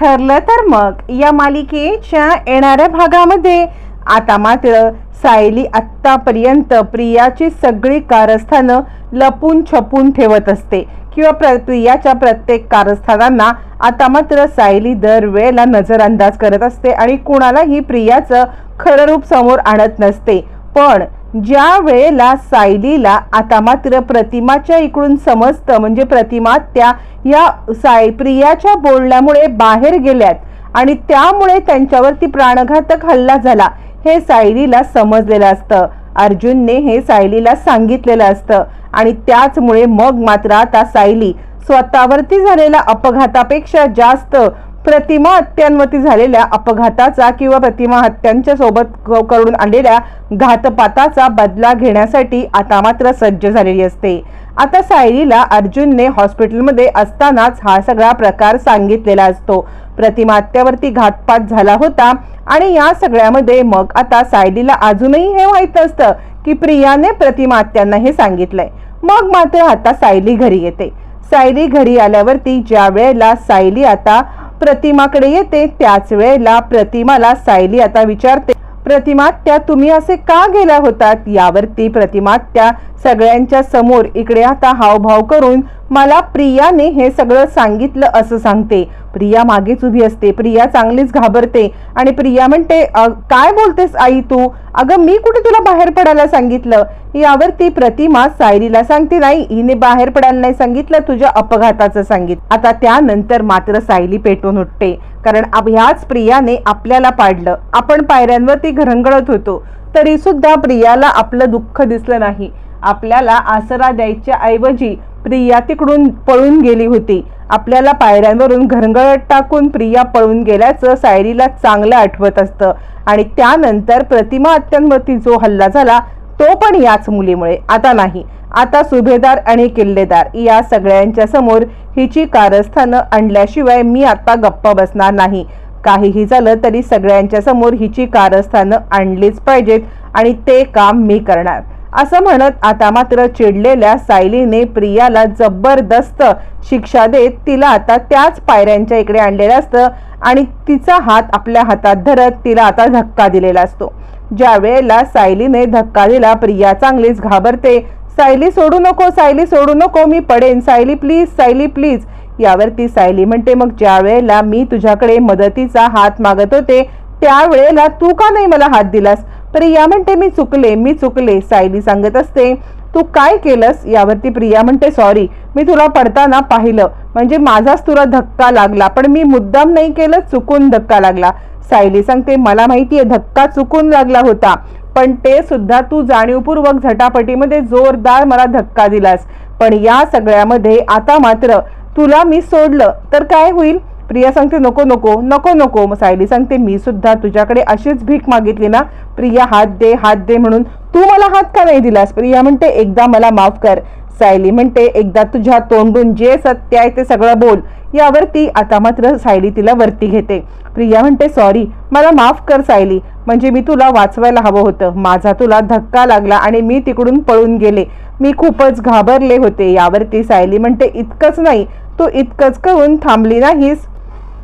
ठरलं तर मग या मालिकेच्या येणाऱ्या भागामध्ये. आता मात्र सायली आत्तापर्यंत प्रियाची सगळी कारस्थानं लपून छपून ठेवत असते किंवा प्र प्रियाच्या प्रत्येक कारस्थानांना आता मात्र सायली दरवेळेला नजरअंदाज करत असते आणि कुणालाही प्रियाचं खरं रूप समोर आणत नसते. पण ज्या वेळेला सायलीला आता मात्र प्रतिमाच्या इकडून समजतं म्हणजे प्रतिमा त्या या साय प्रियाच्या बोलण्यामुळे बाहेर गेल्यात आणि त्यामुळे त्यांच्यावरती प्राणघातक हल्ला झाला हे सायलीला समजलेलं असतं. अर्जुनने हे सायलीला सांगितलेलं असतं आणि त्याचमुळे मग मात्र आता सायली स्वतःवरती झालेल्या अपघातापेक्षा जास्त प्रतिमा हत्यांवरती झालेल्या अपघाताचा किंवा प्रतिमा हत्यांच्या सोबत क- करून आलेल्या घातपाताचा बदला घेण्यासाठी आता मात्र सज्ज झालेली असते. आता सायलीला अर्जुनने हॉस्पिटलमध्ये असतानाच हा सगळा प्रकार सांगितलेला असतो. प्रतिमा हत्यावरती घातपात झाला होता आणि या सगळ्यामध्ये मग आता सायलीला अजूनही हे माहीत असतं की प्रियाने प्रतिमा हत्यांना हे सांगितलंय. मग मात्र आता सायली घरी येते. सायली घरी आल्यावरती ज्या वेळेला सायली आता प्रतिमाकडे येते त्याच वेळेला प्रतिमाला सायली आता विचारते प्रतिमा त्या तुम्ही असे का गेल्या होतात? यावरती प्रतिमा त्या सगळ्यांच्या समोर इकडे आता हावभाव करून मला प्रियाने हे सगळं सांगितलं असं सांगते. प्रिया मागेच उभी असते. प्रिया चांगलीच घाबरते. आणि प्रिया म्हणते काय बोलतेस आई तू? अगं मी कुठे तुला बाहेर पडायला सांगितलं? यावर ती प्रतिमा सायरीला सांगते नाही हिने बाहेर पडायला नाही सांगितलं तुझ्या अपघाताचं सांगित आता त्यानंतर मात्र सायली पेटून उठते. कारण अब- ह्याच प्रियाने आपल्याला पाडलं. आपण पायऱ्यांवरती घरंगळत होतो. तरी सुद्धा प्रियाला आपलं दुःख दिसलं नाही. आपल्याला आसरा द्यायच्या ऐवजी प्रिया तिकडून पळून गेली होती. आपल्याला पायऱ्यांवरून घरंगळत टाकून प्रिया पळून गेल्याचं सायरीला चांगलं आठवत असतं. आणि त्यानंतर प्रतिमा हत्यांवरती जो हल्ला झाला तो पण याच मुलीमुळे. आता नाही. आता सुभेदार आणि किल्लेदार या सगळ्यांच्या समोर हिची कारस्थानं आणल्याशिवाय मी आता गप्प बसणार नाही. काहीही झालं तरी सगळ्यांच्या समोर हिची कारस्थानं आणलीच पाहिजेत आणि ते काम मी करणार. असं म्हणत आता मात्र चिडलेल्या सायलीने प्रियाला जबरदस्त शिक्षा देत तिला आता त्याच पायऱ्यांच्या इकडे आणलेलं असतं आणि तिचा हात आपल्या हातात धरत तिला आता धक्का दिलेला असतो. ज्या वेळेला सायलीने धक्का दिला प्रिया चांगलीच घाबरते. सायली सोडू नको सायली सोडू नको मी पडेन. Sayali please Sayali please. यावरती सायली म्हणते मग ज्या वेळेला मी तुझ्याकडे मदतीचा हात मागत होते त्यावेळेला तू का नाही मला हात दिलास? प्रिया म्हणते मी चुकले मी चुकले सायली सांगत असते. तू काय केलंस? यावरती प्रिया म्हणते सॉरी मी तुला पडताना पाहिलं. म्हणजे माझाच तुला धक्का लागला पण मी मुद्दाम नाही केलं चुकून धक्का लागला. सायली सांगते मला माहिती आहे धक्का चुकून लागला होता पण ते सुद्धा तू जाणीवपूर्वक झटापटीमध्ये जोरदार मला धक्का दिलास. पण या सगळ्यामध्ये आता मात्र तुला मी सोडलं. तर काय होईल? प्रिया सांगते नको नको नको नको. मग सायली सांगते मी सुद्धा तुझ्याकडे अशीच भीक मागितली ना प्रिया हात दे हात दे म्हणून. तू मला हात का नाही दिलास? प्रिया म्हणते एकदा मला माफ कर. सायली म्हणते एकदा तुझ्या तोंडून जे सत्य आहे ते सगळं बोल. यावरती आता मात्र सायली तिला वरती घेते. प्रिया म्हणते सॉरी मला माफ कर सायली. म्हणजे मी तुला वाचवायला हवं होतं. माझा तुला धक्का लागला आणि मी तिकडून पळून गेले. मी खूपच घाबरले होते. यावरती सायली म्हणते इतकंच नाही. तू इतकंच करून थांबली नाहीस.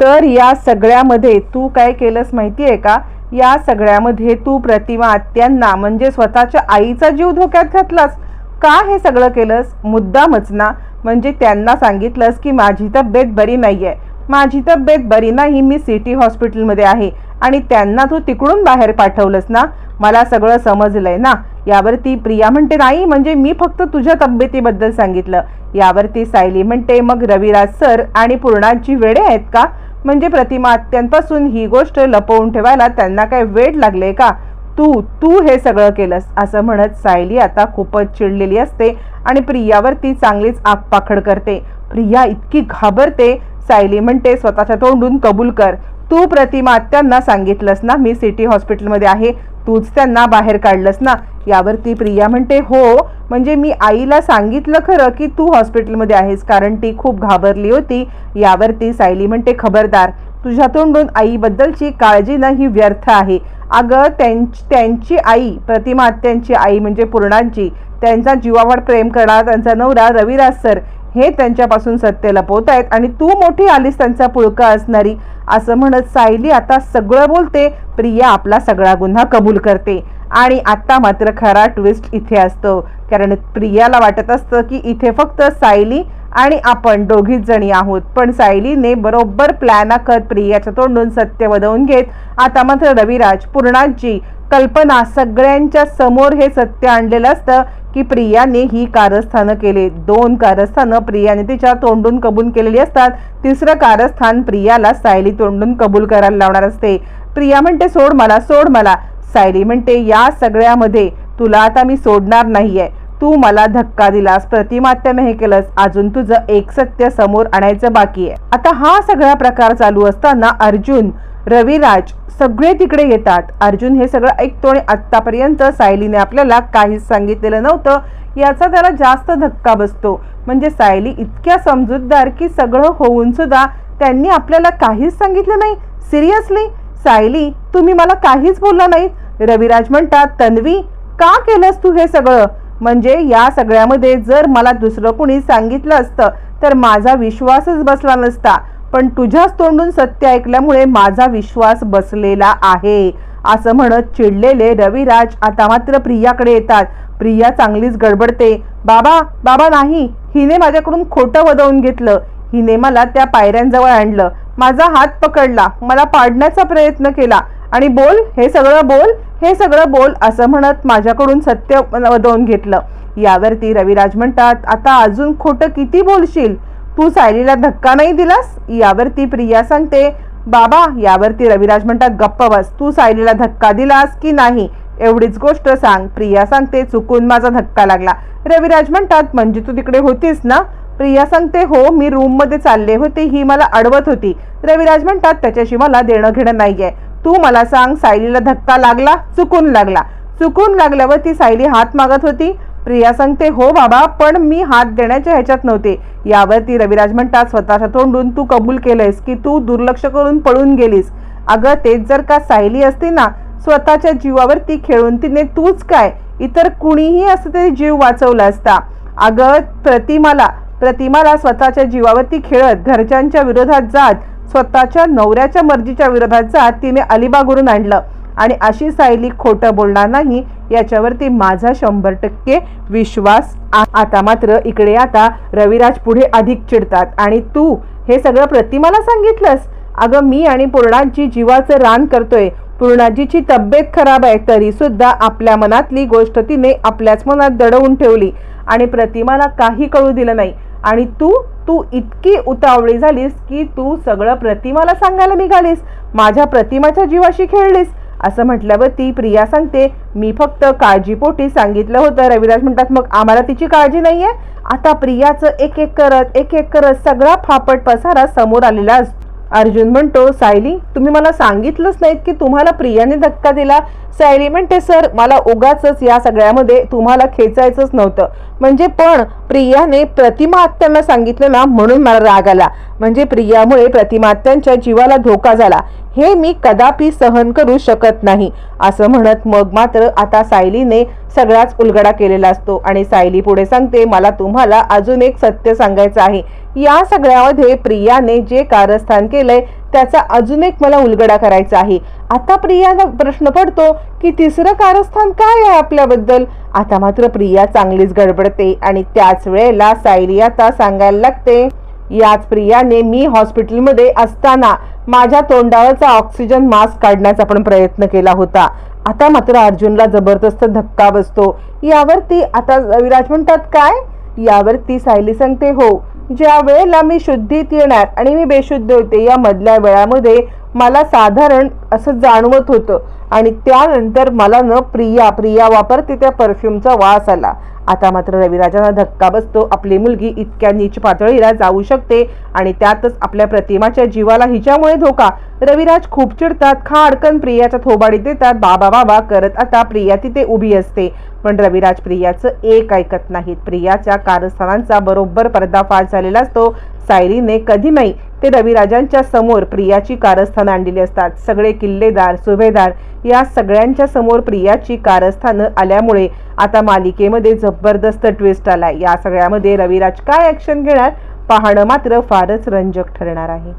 तर या सगळ्यामध्ये तू काय केलंस माहिती आहे का? या सगळ्यामध्ये तू प्रतिमा आत्यांना म्हणजे स्वतःच्या आईचा जीव धोक्यात घातलास. का हे सगळं केलंस? मुद्दामच ना म्हणजे त्यांना सांगितलंस की माझी तब्येत बरी नाही आहे माझी तब्येत बरी नाही मी सिटी हॉस्पिटलमध्ये आहे. आणि त्यांना तू तिकडून बाहेर पाठवलंस ना? मला सगळं समजलंय ना? यावरती प्रिया म्हणते नाही म्हणजे मी फक्त तुझ्या तब्येतीबद्दल सांगितलं. यावरती सायली म्हणते मग रविराज सर आणि पूर्णाची वेडे आहेत का? म्हणजे प्रतिमात्यांपासून ही गोष्ट लपवून ठेवायला त्यांना काय वेळ लागले का? तू तू हे सगळं केलंस असं म्हणत सायली आता खूपच चिडलेली असते आणि प्रियावरती चांगलीच आगपाखड करते. प्रिया इतकी घाबरते सायली म्हणते स्वतःच्या तोंडून कबूल कर. तू प्रतिमात्यांना सांगितलंस ना मी सिटी हॉस्पिटलमध्ये आहे. तूच त्यांना बाहेर काढलंस ना? यावर ती प्रिया म्हणते हो. म्हणजे मी आईला सांगितलं खरं की तू हॉस्पिटलमध्ये आहेस कारण ती खूप घाबरली होती. यावरती सायली म्हणते खबरदार तुझ्या तोंडून आईबद्दलची काळजी ना ही व्यर्थ आहे. अगं त्यांची त्यांची आई प्रतिमा त्यांची आई म्हणजे पूर्णांची. त्यांचा जीवावर प्रेम करणारा त्यांचा नवरा रविराज सर. हे त्यांच्यापासून सत्य लपवत आहेत आणि तू मोठी आलीस त्यांचा पुळका असणारी असं म्हणत सायली आता सगळं बोलते प्रिया आपला सगळा गुन्हा कबूल करते. आणि आता मात्र खरा ट्विस्ट इथे असतो कारण प्रियाला वाटत असतं की इथे फक्त सायली आणि आपण दोघीच जणी आहोत. पण सायलीने बरोबर प्लॅन आखत प्रियाच्या तोंडून सत्य वदवून घेत आता मात्र रविराज पूर्णाजी कल्पना सगळ्यांच्या समोर हे सत्य आणलेलं असतं की प्रियाने ही कारस्थानं केले. दोन कारस्थानं प्रियाने तिच्या तोंडून कबूल केलेली असतात. तिसरं कारस्थान प्रियाला सायली तोंडून कबूल करायला लावणार असते. प्रिया म्हणते सोड मला सोड मला. सायली म्हणते या सगळ्यामध्ये तुला आता मी सोडणार नाहीये. तू मला धक्का दिलास प्रतिमात्याने हे केलंस. अजून तुझं एक सत्य समोर आणायचं बाकी आहे. आता हा सगळा प्रकार चालू असताना अर्जुन रविराज सगळे तिकडे येतात. अर्जुन हे सगळं ऐकतो आणि आत्तापर्यंत सायलीने आपल्याला काहीच सांगितलेलं नव्हतं. याचा त्याला जास्त धक्का बसतो. म्हणजे सायली इतक्या समजूतदार की सगळं होऊन सुद्धा त्यांनी आपल्याला काहीच सांगितलं नाही. सिरियसली? सायली तुम्ही मला काहीच बोलला नाही. रविराज म्हणतात तन्वी का केलंस तू हे सगळं? म्हणजे या सगळ्यामध्ये जर मला दुसरं कुणी सांगितलं असतं तर माझा विश्वासच बसला नसता. पण तुझ्याच तोंडून सत्य ऐकल्यामुळे माझा विश्वास बसलेला आहे. असं म्हणत चिडलेले रविराज आता मात्र प्रियाकडे येतात. प्रिया चांगलीच गडबडते. बाबा बाबा नाही. हिने माझ्याकडून खोटं वदवून घेतलं. हिने मला त्या पायऱ्यांजवळ आणलं. माझा हात पकडला. मला पाडण्याचा प्रयत्न केला. आणि बोल हे सगळं बोल हे सगळं बोल असं म्हणत माझ्याकडून सत्य वदवून घेतलं. यावरती रविराज म्हणतात आता अजून खोटं किती बोलशील? तू सायलीला धक्का नाही दिलास? यावरती प्रिया सांगते बाबा यावरती रविराज म्हणतात गप्प बस तू सायलीला धक्का दिलास की नाही? एवढीच गोष्ट सांग. प्रिया सांगते चुकून माझा धक्का लागला. रविराज म्हणतात म्हणजे तू तिकडे होतीस ना? प्रिया सांगते हो मी रूममध्ये चालले होते ही मला अडवत होती. रविराज म्हणतात त्याच्याशी मला देणं घेणं नाहीये. तू मला सांग सायलीला धक्का लागला चुकून लागला. चुकून लागल्यावर ती सायली हात मागत होती. प्रिया सांगते हो बाबा पण मी हात देण्याच्या ह्याच्यात नव्हते. यावरती रविराज म्हणतात स्वतःच्या तोंडून तू कबूल केलंयस की तू दुर्लक्ष करून पळून गेलीस? अगं तेच जर का सायली असती ना स्वतःच्या जीवावरती खेळून तिने तूच काय? इतर कुणीही असं तरी जीव वाचवला असता. अगं प्रतिमाला प्रतिमाला स्वतःच्या जीवावरती खेळत घरच्यांच्या विरोधात जात स्वतःच्या नवऱ्याच्या मर्जीच्या विरोधात जात तिने अलिबागवरून आणलं. आणि अशी सायली खोटं बोलणार नाही याच्यावरती माझा शंभर टक्के विश्वास आता मात्र इकडे आता रविराज पुढे अधिक चिडतात. आणि तू हे सगळं प्रतिमाला सांगितलंस? अगं मी आणि पूर्णाजी जीवाचं रान करतोय. पूर्णाजीची तब्येत खराब आहे तरी सुद्धा आपल्या मनातली गोष्ट तिने आपल्याच मनात दडवून ठेवली. आणि प्रतिमाला काही कळू दिलं नाही. आणि तू तू इतकी उतावळी झालीस की तू सगळं प्रतिमाला सांगायला निघालीस. माझ्या प्रतिमाच्या जीवाशी खेळलीस. असं म्हटल्यावर ती प्रिया सांगते मी फक्त काळजीपोटी सांगितलं होतं. रविराज म्हणतात मग आम्हाला तिची काळजी नाहीये? आता प्रियाचं एक एक करत एक एक करत सगळा फापट पसारा समोर आलेला असतो अर्जुन म्हणतो सायली तुम्ही मला सांगितलंच नाहीत की तुम्हाला प्रियाने धक्का दिला. सायली म्हणते सर मला उगाच या सगळ्यामध्ये तुम्हाला खेचायचंच नव्हतं. म्हणजे पण प्रियाने प्रतिमात्यांना सांगितलं ना म्हणून मला राग आला. म्हणजे प्रियामुळे प्रतिमा आत्यांच्या जीवाला धोका झाला. हे मी कदापि सहन करू शकत नाही. असं म्हणत मग मात्र आता सायलीने सगळाच उलगडा केलेला असतो आणि सायली पुढे सांगते मला तुम्हाला अजून एक सत्य सांगायचं आहे. या सगळ्यामध्ये प्रियाने जे कारस्थान केलंय त्याचा अजून एक मला उलगडा करायचा आहे. आता प्रियाला प्रश्न पडतो की तिसरं कारस्थान काय आहे आपल्याबद्दल? आता मात्र प्रिया चांगलीच गडबडते आणि त्याच वेळेला सायली आता सांगायला लागते याच प्रियाने मी हॉस्पिटलमध्ये असताना माझ्या तोंडावरचा ऑक्सिजन मास्क काढण्याचा पण प्रयत्न केला होता. आता मात्र अर्जुनला जबरदस्त धक्का बसतो. यावर ती आता रविराज म्हणतात काय? यावर ती सायली सांगते हो ज्या वेळेला मी शुद्धीत येणार आणि मी बेशुद्ध होते या मधल्या वेळामध्ये मला साधारण असं जाणवत होतं आणि त्यानंतर मला न प्रिया प्रिया वापरते त्या परफ्यूमचा वास आला. आता मात्र रविराजांना धक्का बसतो. आपली मुलगी इतक्या नीच पातळीला जाऊ शकते आणि त्यातच आपल्या प्रतिमाच्या जीवाला हिच्यामुळे धोका. रविराज खूप चिडतात. खा अडकन प्रियाच्या थोबाडीत देतात. बाबा बाबा करत आता प्रिया तिथे उभी असते. पण रविराज प्रियाचं एक ऐकत नाहीत. प्रियाच्या कारस्थानांचा बरोबर पर्दाफाश झालेला असतो. सायरीने कधी नाही ते रविराजांच्या समोर प्रियाची कारस्थानं आणलेली असतात. सगळे किल्लेदार सुभेदार या सगळ्यांच्या समोर प्रियाची कारस्थानं आल्यामुळे आता मालिकेमध्ये जबरदस्त ट्विस्ट आलाय. या सगळ्यामध्ये रविराज काय ॲक्शन घेणार? पाहणं मात्र फारच रंजक ठरणार आहे.